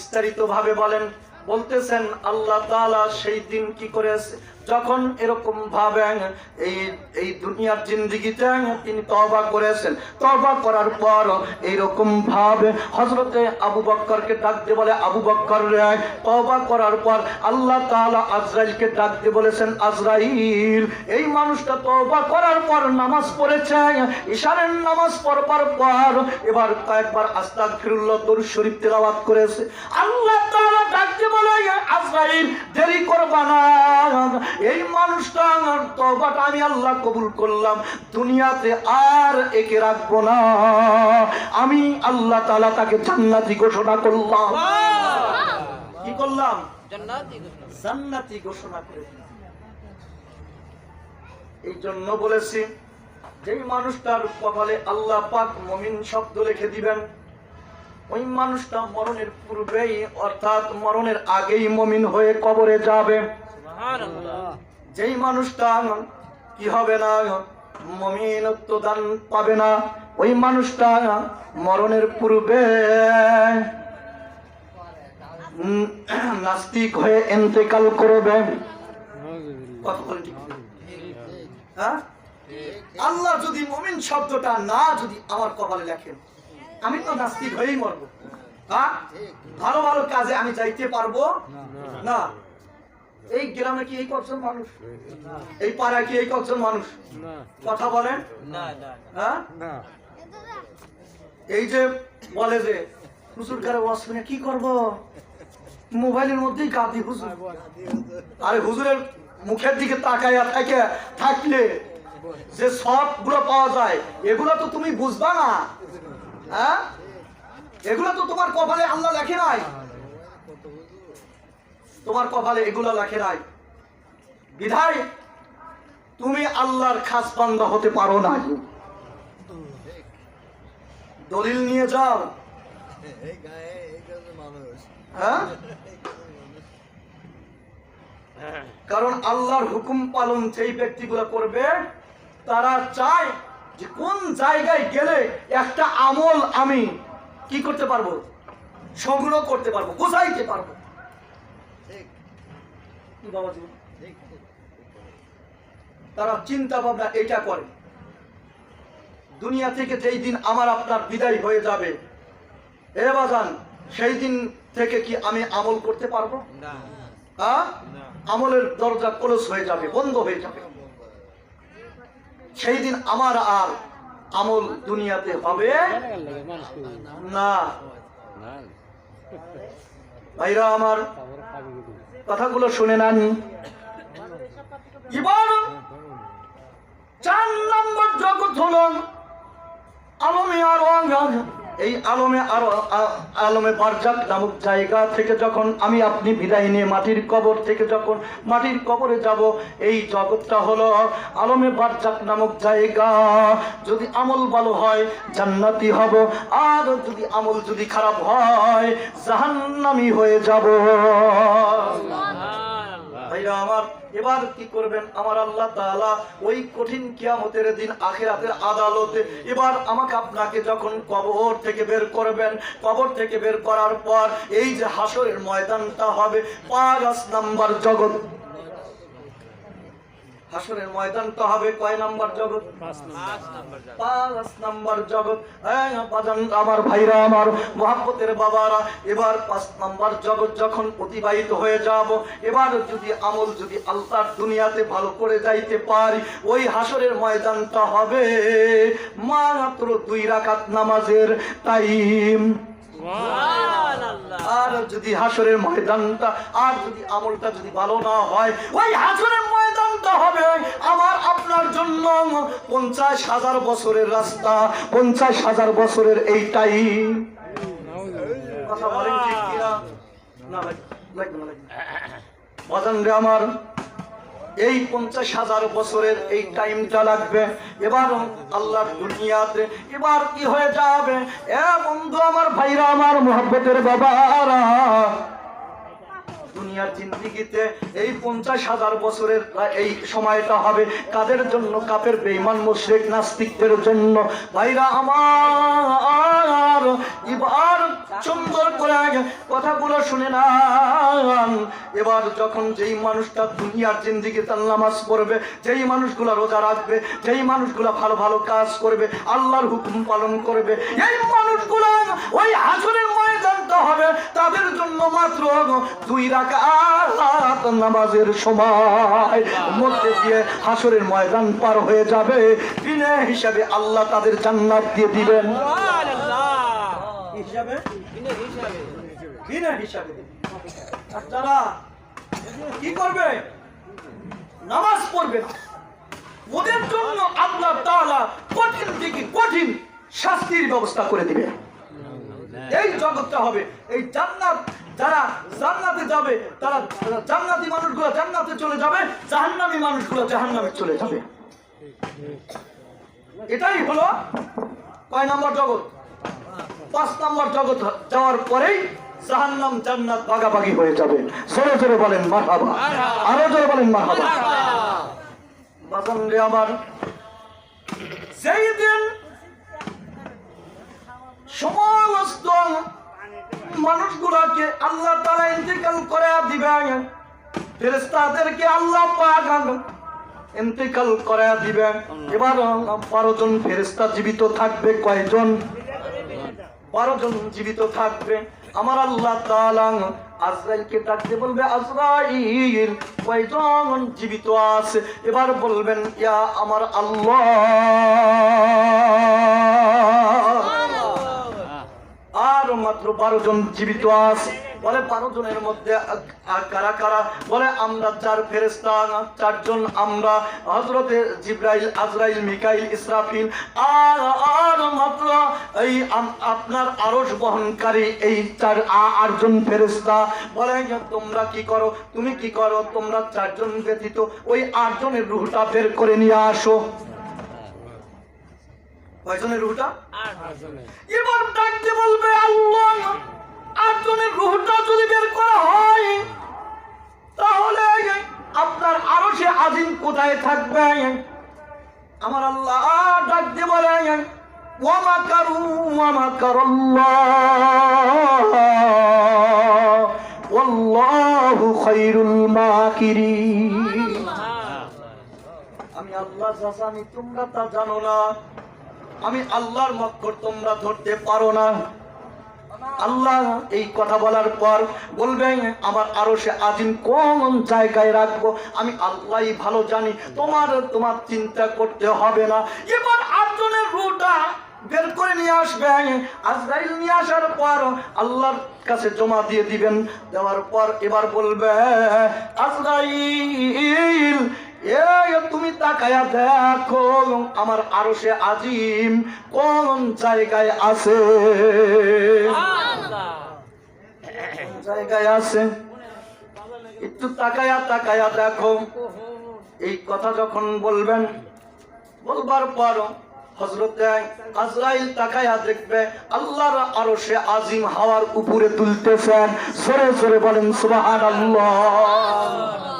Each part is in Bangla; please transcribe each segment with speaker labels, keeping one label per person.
Speaker 1: বিস্তারিত ভাবে বলেন বলতেছেন আল্লাহ তাআলা সেই দিন কি করেছে? যখন এরকম ভাবে এই এই দুনিয়ার জিন্দিগিতে তিনি তওবা করেছেন। তওবা করার পর এইরকম ভাবে হযরতে আবু বক্করকে ডাক দিয়ে বলে, আবু বক্কর রে, তওবা করার পর আল্লাহ তাআলা আজরাইলকে ডাক দিয়ে বলেছেন, আজরাইল, এই মানুষটা তওবা করার পর নামাজ পড়েছে ইশারের নামাজ পড়বার পর এবার কয়েকবার আস্তাগফিরুল্লাহ দরুদ শরীফ তেলাওয়াত করেছে। আল্লাহ তাআলা ডাকতে বলে, আজরাইল, দেরি করবা না এই মানুষটা আমার তওবাটা আমি আল্লাহ কবুল করলাম। দুনিয়াতে আর একে রাখব না। আমি আল্লাহ তাআলা তাকে জান্নাতি ঘোষণা করলাম। কি করলাম? জান্নাতি ঘোষণা। করে এই জন্য বলেছি যেই মানুষটার কপালে আল্লাহ পাক মমিন শব্দ লিখে দিবেন ওই মানুষটা মরণের পূর্বেই অর্থাৎ মরণের আগেই মমিন হয়ে কবরে যাবে। যেই মানুষটা কি হবে না? মমিনত্ব দান পাবে না। ওই মানুষটা মরণের পূর্বে নাস্তিক হয়ে এন্তেকাল করবে? হ্যাঁ? আল্লাহ যদি মমিন শব্দটা না যদি আমার কপালে লেখেন, আমি তো নাস্তিক হয়েই মরবো। হ্যাঁ? ভালো ভালো কাজে আমি যাইতে পারব? না। এই গ্রামে কি এই কজন মানুষ? এই পাড়ায় কি এই কজন মানুষ? কথা বলেন। হ্যাঁ? এই যে বলে যে হুজুর কারে ওয়াজ শুনে কি করব? মোবাইলের মধ্যেই কাঁদি হুজুর। আরে হুজুরের মুখের দিকে তাকাইয়া থাকে থাকলে যে সবগুলো পাওয়া যায় এগুলো তো তুমি বুঝবা না। হ্যাঁ? এগুলো তো তোমার কপালে আল্লাহ লেখে নাই। তোমার কপালে এগুলো লেখে নাই। বিধায়, তুমি আল্লাহর খাস বান্দা হতে পারো না দলিল নিয়ে যাও। হ্যাঁ? কারণ আল্লাহর হুকুম পালন যেই ব্যক্তিগুলো করবে, তারা চায় যে কোন জায়গায় গেলে একটা আমল আমি কি করতে পারব? সংগ্রহ করতে পারব, গোছাইতে পারব। তারা চিন্তা ভাবনা এটা করে। দুনিয়া থেকে যেই দিন আমার আপনার বিদায় হয়ে যাবে এ বাজান সেই দিন থেকে কি আমি আমল করতে পারব? আমলের দরজা ক্লোজ হয়ে যাবে বন্ধ হয়ে যাবে। সেই দিন আমার আর আমল দুনিয়াতে হবে না। ভাইরা আমার কথাগুলো শুনে নেন। চার নম্বর জগৎ হল আলমিয়ার এই আলমে আর আলমে বারজাক নামক জায়গা থেকে যখন আমি আপনি বিদায় নিয়ে মাটির কবর থেকে যখন মাটির কবরে যাব, এই জগৎটা হলো আলমে বারজাক নামক জায়গা। যদি আমল ভালো হয়, জান্নাতি হব। আর যদি আমল যদি খারাপ হয়, জাহান্নামি হয়ে যাব। ভাইরা আমার, এবার কি করবেন? আমার আল্লাহ তালা ওই কঠিন কিয়ামতের দিন আখেরাতের আদালতে এবার আমাকে আপনাকে যখন কবর থেকে বের করবেন, কবর থেকে বের করার পর এই যে হাসরের ময়দানটা হবে পাঁচ নাম্বার জগৎ। হাসরের ময়দানটা হবে কয় নাম্বার জগৎ? পাঁচ নাম্বার জগৎ। হ্যাঁ, আমার ভাইরা আমার মহাব্বতের বাবারা এবার পাঁচ নাম্বার জগৎ যখন অতিবাহিত হয়ে যাব এবার যদি আমল যদি আল্লাহর দুনিয়াতে ভালো করে যাইতে পারি ওই হাসরের ময়দানটা হবে মাত্র দুই রাকাত নামাজের টাইম। আর যদি হাসরের ময়দানটা আর যদি আমলটা যদি ভালো না হয় ওই হাসরের ময়দানটা হবে। আমার আপনার জন্য পঞ্চাশ হাজার বছরের রাস্তা, পঞ্চাশ হাজার বছরের এইটাই। কথা আমার, এই পঞ্চাশ হাজার বছরের এই টাইমটা লাগবে। এবার আল্লাহর দুনিয়াতে এবার কি হয়ে যাবে? এ বন্ধু আমার ভাইরা, আমার মোহাব্বতের বাবারা দুনিয়ার জিন্দিগিতে এই পঞ্চাশ হাজার বছরের এই সময়টা হবে কাদের জন্য? কাপের বেইমান মুশরিক, নাস্তিকদের জন্য। ভাইরা আমার এবার সুন্দর করে কথাগুলো শুনে না এবার যখন যেই মানুষটা দুনিয়ার জিন্দিগি তার নামাজ পড়বে, যেই মানুষগুলো রোজা রাখবে, যেই মানুষগুলো ভালো ভালো কাজ করবে, আল্লাহর হুকুম পালন করবে, এই মানুষগুলো ওই হাসরের ময়দানটা হবে, তাদের জন্য মাত্র দুই রাকাত নামাজের সময় মধ্যে দিয়ে হাসরের ময়দান পার হয়ে যাবে। বিনা হিসাবে আল্লাহ তাদের জান্নাত দিয়ে দিবেন। ওদের জন্য আল্লাহ কঠিন কঠিন শাস্তির ব্যবস্থা করে দিবে। এই জগৎটা হবে এই জান্নাত যারা জান্নাতে যাবে, তারা জান্নাতি মানুষগুলো জান্নাতে চলে যাবে, জাহান্নামী মানুষগুলো জাহান্নামে চলে যাবে। এটাই হলো কয় নম্বর জগৎ? পাঁচ নম্বর জগৎ যাওয়ার পরেই জাহান্নাম, জান্নাত ভাগাভাগি হয়ে যাবে। জোরে জোরে বলেন, মারহাবা। আরও জোরে বলেন, মারহাবা। আমার সেই দিন সমস্ত মানুষগুলোকে আল্লাহ তারা ইন্তেকাল করে দিবেন। ফেরেস্তাদেরকে আল্লাহ পাক ইন্তেকাল করে দিবেন। এবার বারো জন ফেরেস্তা জীবিত থাকবে, কয়জন? বারো জন জীবিত থাকবে। আমার আল্লাহ তাআলা আজরাইলকে ডাকতে বলবে, আজরাইল, কয়জন জীবিত আছে? এবার বলবেন, ইয়া আমার আল্লাহ। আর মাত্র বারো জন জীবিত আছে। বলে বারো জনের মধ্যে কারা কারা? বলে আমরা চার ফেরেস্তা চারজন আমরা হজরতে জিব্রাইল, আজরাইল, মিকাইল, ইসরাফিল। আর আর মাত্র এই আপনার আরশ বহনকারী এই চার আটজন ফেরেস্তা বলে তোমরা কি করো? তুমি কি করো? তোমরা চারজন ব্যতীত ওই আটজনের রুহটা বের করে নিয়ে আসো। কয়জনের রুহটা? এবার ডাকতে বলবে আল্লাহ আটজনের রুহটা যদি বের করা হয় তাহলে আপনার আরও সে আজিম কোথায় থাকবে? আমার আল্লাহ ডাকতে বলে ওয়ামা কারু ওয়ামা কারল্লাহ ওয়াল্লাহু খায়রুল মাকিরিন. আমি আল্লাহ জানি তোমরা তা জানো না। আমি আল্লাহর মক্কর তোমরা ধরতে পারো না। আল্লাহ এই কথা বলার পর বলবেন, আমার আরও সে আজিম কোন জায়গায় রাখব? আমি আল্লাহ ভালো জানি, তোমার তোমার চিন্তা করতে হবে না। এবার আটজনের রুটা বের করে নিয়ে আসবেন। আজরাইল নিয়ে আসার পর আল্লাহর কাছে জমা দিয়ে দিবেন। দেওয়ার পর এবার বলবে, আজরাইল তাকায়া দেখো, আমার আরও সে আজিম কোন জায়গায় আছে? জায়গায় আছে? একটু তাকায়া তাকায়া দেখো। এই কথা যখন বলবেন, বলবার পর হজরতে আজরাইল তাকায়া দেখবে, আল্লাহর আরও সে আজিম হাওয়ার উপরে তুলতেছেন সরে সরে বলেন সুবাহান আল্লাহ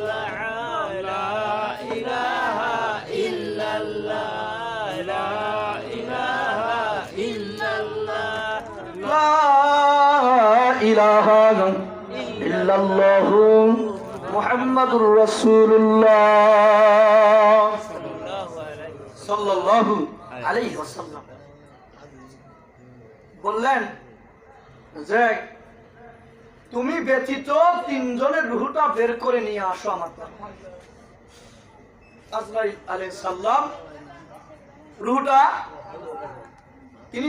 Speaker 1: ইলাহা লা ইলাহা ইল্লাল্লাহ মুহাম্মাদুর রাসূলুল্লাহ সাল্লাল্লাহু আলাইহি ওয়াসাল্লাম বললেন যে তুমি ব্যতীত তিনজনের রুহুটা বের করে নিয়ে আসো আমার রুহুটা, তিনি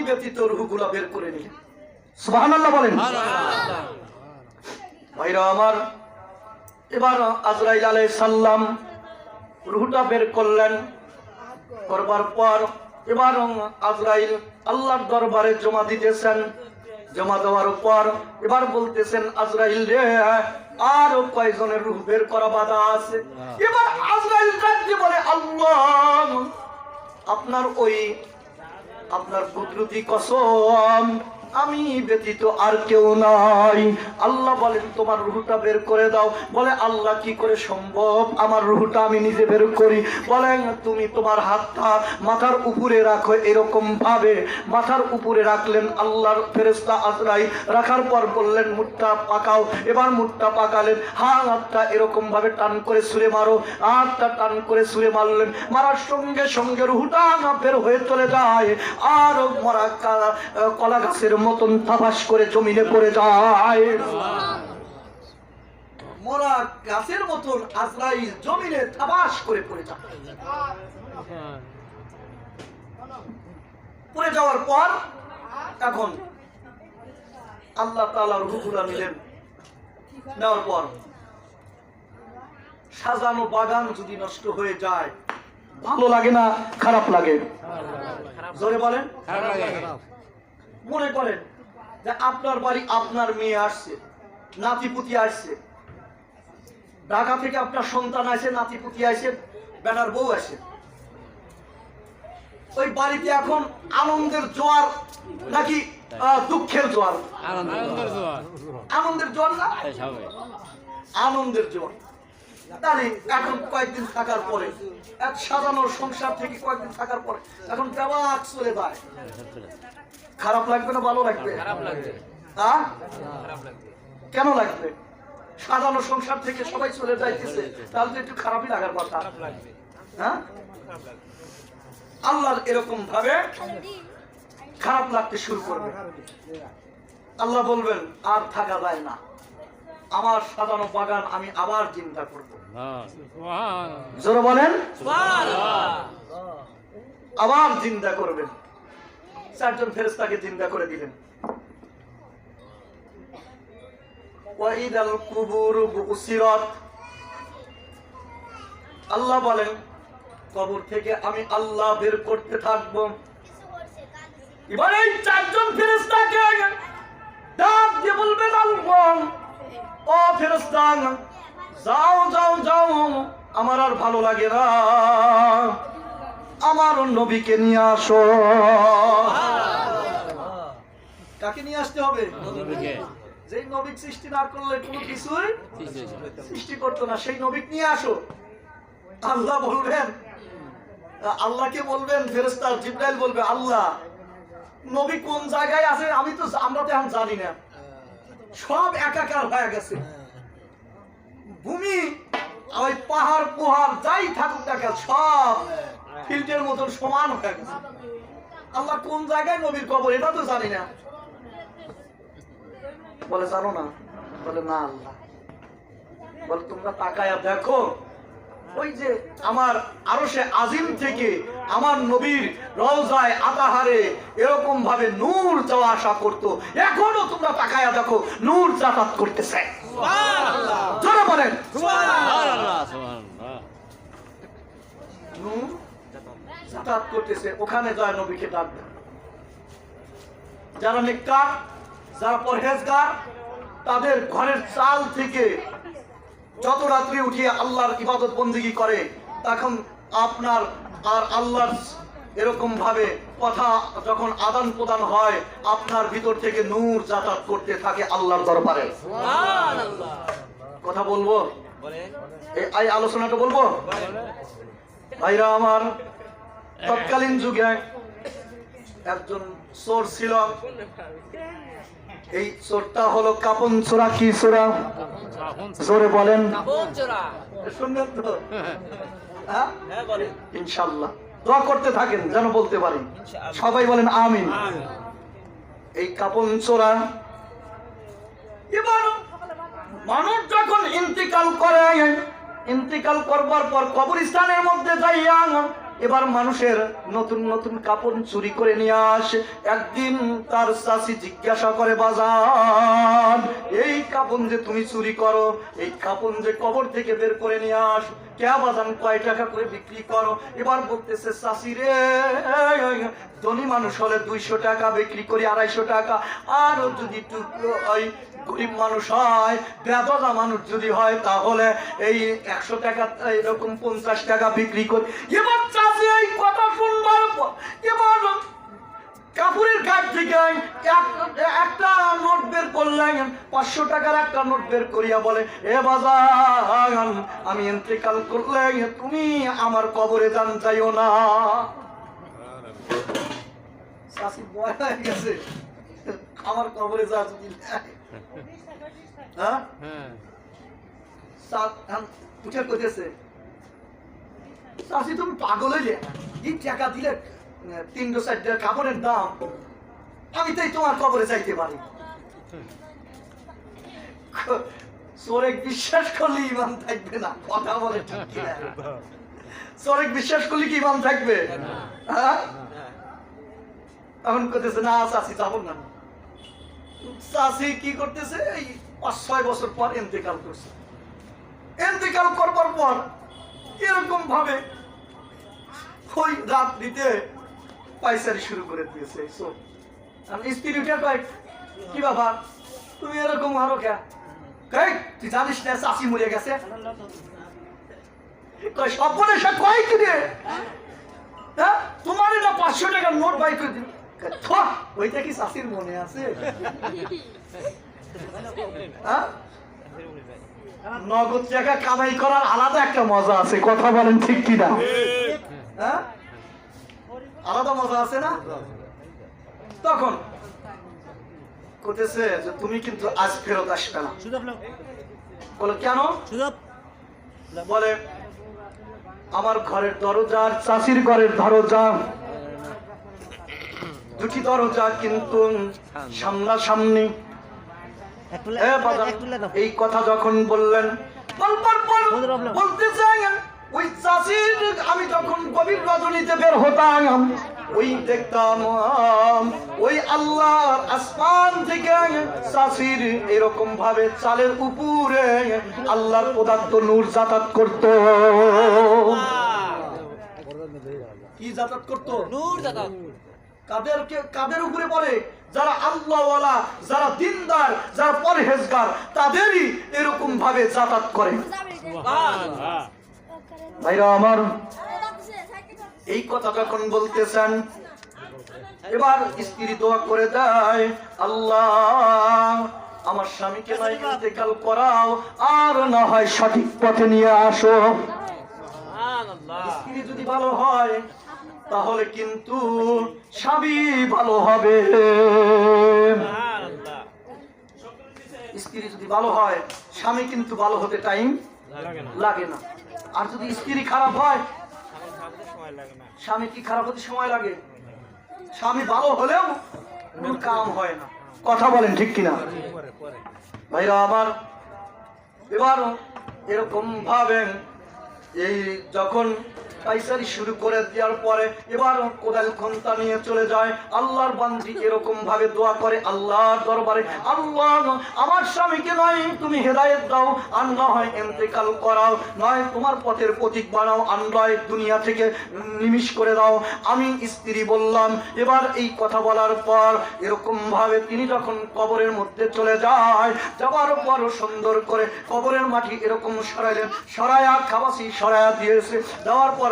Speaker 1: বের করে নিলেন। ভাইরা আমার সালাম রুহুটা বের করলেন, করবার পর এবার আজরাইল আল্লাহর দরবারে জমা দিতেছেন জমা দেওয়ার পর এবার বলতেছেন আজরাইল রে আরও কয়জনের রুহ বের করা বাধা আছে? এবার আজরাইল রাজ্যে বলে আল্লাহ আপনার ওই আপনার কুদরতি কসম আমি ব্যতীত আর কেউ নাই। আল্লাহ বলেন তোমার রুহটা বের করে দাও। বলে, আল্লাহ কি করে সম্ভব? আমার রুহটা আমি নিজে বের করি। বলেন তুমি তোমার হাতটা মাথার উপরে রাখো এরকম ভাবে। মাথার উপরে রাখলেন আল্লাহর ফেরেস্তা আজরাই রাখার পর বললেন মুঠটা পাকাও। এবার মুঠটা পাকালেন। হাতটা এরকম ভাবে টান করে সুরে মারো। হাতটা টান করে সুরে মারলেন। মারার সঙ্গে সঙ্গে রুহটা না বের হয়ে চলে যায়। আর মরা কলা গাছের মতন থাবাস করে জমিনে পড়ে যায়। গাছের মতন আজরাইল জমিনে থাবাস করে পড়ে যায়। পড়ে যাওয়ার পর এখন আল্লাহ নিলেন নেওয়ার পর সাজানো বাগান যদি নষ্ট হয়ে যায়, ভালো লাগে না, খারাপ লাগে? জোরে বলেন। মনে করেন যে আপনার বাড়ি আপনার মেয়ে আসছে নাতিপুতি আসছে। ঢাকা থেকে আপনার সন্তান আসে নাতিপুতি আসে বেটার বউ আসে। ওই বাড়িতে এখন আনন্দের জোয়ার নাকি দুঃখের জোয়ার?
Speaker 2: আনন্দের জোয়ার।
Speaker 1: না? আনন্দের জোয়ার। তাহলে এখন কয়েকদিন থাকার পরে এক সাজানোর সংসার থেকে কয়েকদিন থাকার পরে এখন ব্যবাক চলে যায়। খারাপ লাগবে না ভালো লাগবে? কেন লাগবে? সাজানো সংসার থেকে সবাই চলে যাইতেছে তাহলে তো একটু খারাপই লাগার কথা। হ্যাঁ? আল্লাহ এরকম ভাবে খারাপ লাগতে শুরু করবে। আল্লাহ বলবেন আর থাকা যায় না। আমার সাজানো বাগান আমি আবার চিন্তা করব। জোরে বলেন? আবার চিন্তা করবেন। চারজন ফেরেস্তাকে চিন্তা করে দিলেন। আল্লাহ বলেন, কবর থেকে আমি আল্লাহ বের করতে থাকব। যাও যাও যাও, আমার আর ভালো লাগে না। আমার নবীকে নিয়ে আসো। কাকে নিয়ে আসতে হবে?
Speaker 2: নবীকে।
Speaker 1: যে নবীক সৃষ্টি না করলে কোনো কিছুই
Speaker 2: সৃষ্টি।
Speaker 1: করতো না সেই নবীক নিয়ে আসো। আল্লাহ বলবেন আল্লাহকে বলবেন ফেরেস্তা জিব্রাইল বলবে আল্লাহ নবী কোন জায়গায় আছে আমি তো আমরা তো এখন জানি না। সব একাকার হয়ে গেছে। ভূমি ওই পাহাড় পোহাড় যাই থাকুক না কেন সব ফিল্ডের মতন সমান হয়ে গেছে। আল্লাহ কোন জায়গায় নবীর কবর এটা তো জানি না। বলে জানো না? বলে না আল্লাহ। বলে তোমরা তাকায়া দেখো ওই যে আমার আরও সে আজিম থেকে আমার নবীর রওজায় আতাহারে এরকম ভাবে নূর যাওয়া আসা করতো। এখনও তোমরা তাকায়া দেখো নূর যাতায়াত করতেছে। বলেন। নূর যাতায়াত করতেছে ওখানে যায় নবীকে ডাকবে যারা নিকার যারা পরহেজগার তাদের ঘরের চাল থেকে যত রাত্রি উঠিয়ে আল্লাহর ইবাদত বন্দিগি করে তখন আপনার আর আল্লাহর এরকম ভাবে কথা যখন আদান প্রদান হয় আপনার ভিতর থেকে নূর যাতায়াত করতে থাকে আল্লাহর দরবারে। কথা বলব? এই আলোচনাটা বলব? ভাইরা আমার তৎকালীন যুগে একজন চোর ছিল। এই চোরটা হলো কাপন চোরা কি চোরা? জোরে বলেন। শুনলেন তো? হ্যাঁ? ইনশাল্লাহ দোয়া করতে থাকেন যেন বলতে পারি। সবাই বলেন আমিন। এই কাপন চোরা এবার মানুষ যখন ইন্তিকাল করে ইন্তিকাল করবার পর কবরস্থানের মধ্যে যাইয়া এবার মানুষের নতুন নতুন কাপড় চুরি করে নিয়ে আস। একদিন তার চাষি জিজ্ঞাসা করে বাজার এই কাপড় যে তুমি চুরি করো, এই কাপড় যে কবর থেকে বের করে নিয়ে আস কে বাজান কয় টাকা করে বিক্রি করো এবার বলতেছে চাষি রে ধনী মানুষ হলে দুইশো টাকা বিক্রি করি আড়াইশো টাকা আর যদি ওই গরিব মানুষ হয় বেদনা মানুষ যদি হয় তাহলে এই একশো টাকা, এরকম পঞ্চাশ টাকা বিক্রি করি। এবার চাষি এই কথা শুনবার এবার কাপুরের কাছ থেকে এক- একটা নোট বের করলেন পাঁচশো টাকার একটা নোট বের করিয়া বলে এ বাজার আমি এন্ত্রিকাল করলে তুমি আমার কবরে যান চাইও না। বয় হয়ে গেছে। আমার কবরে যা যদি হ্যাঁ?
Speaker 2: হ্যাঁ।
Speaker 1: উঠে চাষি তুমি পাগল হইলে এই টাকা দিলে তিনশো চারটে কাপড়ের দাম, আমি তাই তোমার কবরে যাইতে পারি। সোরেক বিশ্বাস করলে ইমান থাকবে না, কথা বলে ঠিক বিশ্বাস করলে কি ইমান থাকবে? হ্যাঁ? এখন করতেছে না চাষি যাব না। চাষি কি করতেছে, এই পাঁচ, ছয় বছর পর ইন্তেকাল করছে। ইন্তেকাল করবার পর এরকম ভাবে ওই রাত দিতে পাইসারি শুরু করে দিয়েছে কি বাবা, তুমি এরকম হারো কে তুই জানিস না চাষি মরে গেছে। সে কি রে হ্যাঁ তোমার না পাঁচশো টাকার নোট বাই করে ওইটা কি চাষির মনে আছে? হ্যাঁ? নগদ টাকা কামাই করার আলাদা একটা মজা আছে, কথা বলেন ঠিক কিনা? হ্যাঁ? আলাদা মজা আছে না? তখন করতেছে যে তুমি কিন্তু আজ ফেরত আসবে না। বলে কেন? বলে আমার ঘরের দরজা চাষির ঘরের দরজা। দুটি দরজা কিন্তু সামনাসামনি। এ বাজান, এই কথা যখন বললেন বলতে চাই ওই চাষির আমি যখন গভীর রজনীতে বের হতাম ওই দেখতাম ওই আল্লাহর আসমান থেকে চাষির এরকম ভাবে চালের উপরে আল্লাহর পদার্থ নূর যাতায়াত করতো। কি যাতায়াত করতো?
Speaker 3: নূর
Speaker 1: কাদেরকে কাদের উপরে পড়ে? যারা আল্লাহওয়ালা যারা দিনদার যারা পরহেজগার তাদেরই এরকম ভাবে যাতায়াত করে। ভাইরা আমার এই কথা যখন বলতেছেন এবার স্ত্রী দোয়া করে দেয় আল্লাহ আমার স্বামীকে নাই ইন্তেকাল করাও আর না হয় সঠিক পথে নিয়ে আসো।
Speaker 3: সুবহানাল্লাহ।
Speaker 1: স্ত্রী যদি ভালো হয় তাহলে কিন্তু স্বামী ভালো হবে।
Speaker 3: সুবহানাল্লাহ।
Speaker 1: স্ত্রী যদি ভালো হয় স্বামী কিন্তু ভালো হতে টাইম
Speaker 2: লাগে না।
Speaker 1: আর যদি স্ত্রী খারাপ হয়, স্বামী কি খারাপ হতে সময় লাগে? স্বামী ভালো হলেও কাম হয় না। কথা বলেন ঠিক কিনা? ভাইরা, আবার, এবার এরকম ভাবেন এই যখন পাইসারি শুরু করে দেওয়ার পরে এবার কোদাল খন্তা নিয়ে চলে যায়। আল্লাহর বান্দি এরকম ভাবে দোয়া করে আল্লাহর দরবারে, আল্লাহ, আমার স্বামীকে নয়, তুমি হেদায়েত দাও আর হয় এন্তেকাল করাও, নয় তোমার পথের প্রতীক বানাও নয় দুনিয়া থেকে নিমিষ করে দাও। আমি স্ত্রী বললাম, এবার এই কথা বলার পর এরকম ভাবে তিনি যখন কবরের মধ্যে চলে যায় যাওয়ার পর সুন্দর করে কবরের মাটি এরকম সরাইলেন, সরায়া খাবাসি সরায়া দিয়েছে। দেওয়ার পর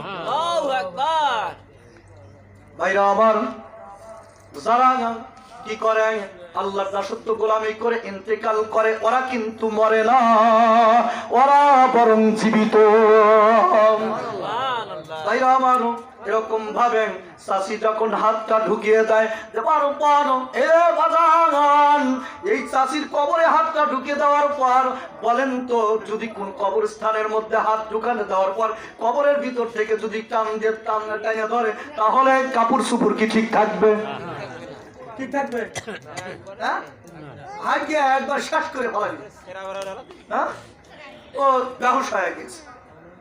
Speaker 1: ভাইরা আমার যারা কি করে আল্লাহর দাসত্ব গোলামি করে ইন্তেকাল করে ওরা কিন্তু মরে না। ওরা বরং জীবিত। তাই আমার এরকম ভাবে চাষি যখন হাতটা ঢুকিয়ে দেয় যে পারো এ বাজান। এই চাষির কবরে হাতটা ঢুকিয়ে দেওয়ার পর বলেন তো, যদি কোন কবরস্থানের মধ্যে হাত ঢুকানো দেওয়ার পর কবরের ভিতর থেকে যদি টান দিয়ে টান টাইনে ধরে, তাহলে কাপড় সুপুর কি ঠিক থাকবে? ঠিক থাকবে। হ্যাঁ? একবার শ্বাস করে হ্যাঁ? ও ব্যবসায় গেছে।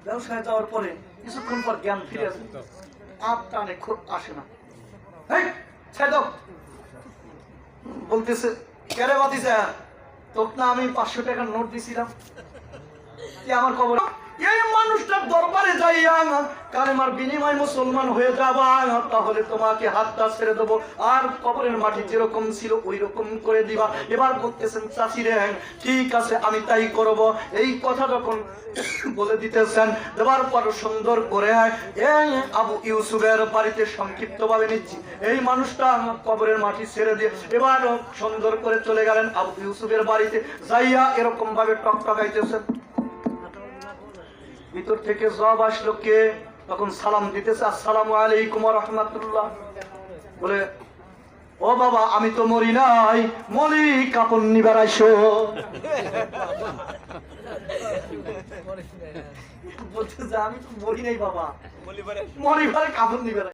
Speaker 1: ব্যবসায় যাওয়ার পরে কিছুক্ষণ পর জ্ঞান ফিরে আসে। আপ টানে খুব আসে না। হেই, ছেড়ে দাও। বলতেছে কেরে বাতিছে তোক না আমি পাঁচশো টাকার নোট দিছিলাম। কি আমার খবর? এই মানুষটার দরবারে যাইয়া কালেমার বিনিময় মুসলমান হয়ে যাবা তাহলে তোমাকে হাতটা ছেড়ে দেবো। আর কবরের মাটি যেরকম ছিল ওই রকম করে দিবা। এবার বলতেছেন চাষি রে, ঠিক আছে, আমি তাই করব। এই কথা যখন বলে দিতেছেন দেওয়ার পর সুন্দর করে এই আবু ইউসুফের বাড়িতে সংক্ষিপ্ত ভাবে নিচ্ছি। এই মানুষটা কবরের মাটি ছেড়ে দিয়ে এবার সুন্দর করে চলে গেলেন আবু ইউসুফের বাড়িতে। যাইয়া এরকম ভাবে টকটকাইতেছেন। ভিতর থেকে জব আসলো কে? তখন সালাম দিতেছে, আসসালামু আলাইকুম রহমতুল্লাহ। বলে, ও বাবা, আমি তো মরি নাই মরি কাপড় নিবার আইসো। বলছে আমি তো মরি নাই বাবা মরিবার কাপড় নিবার।